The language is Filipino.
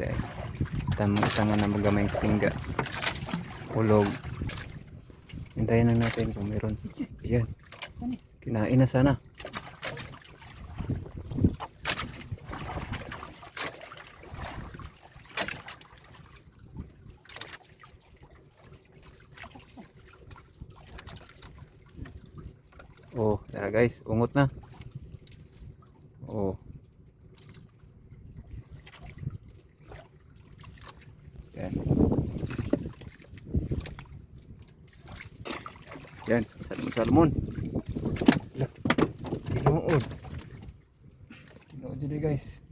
Kaya, tamang tanga na magamay tingga. Ulog. Hintayin lang natin kung meron. Ayan. Kinain na sana. Oh, tara guys, ungot na. Oh. Yan. Yan, salmon salmon. Lah, tinuod. Tinuod jadi guys.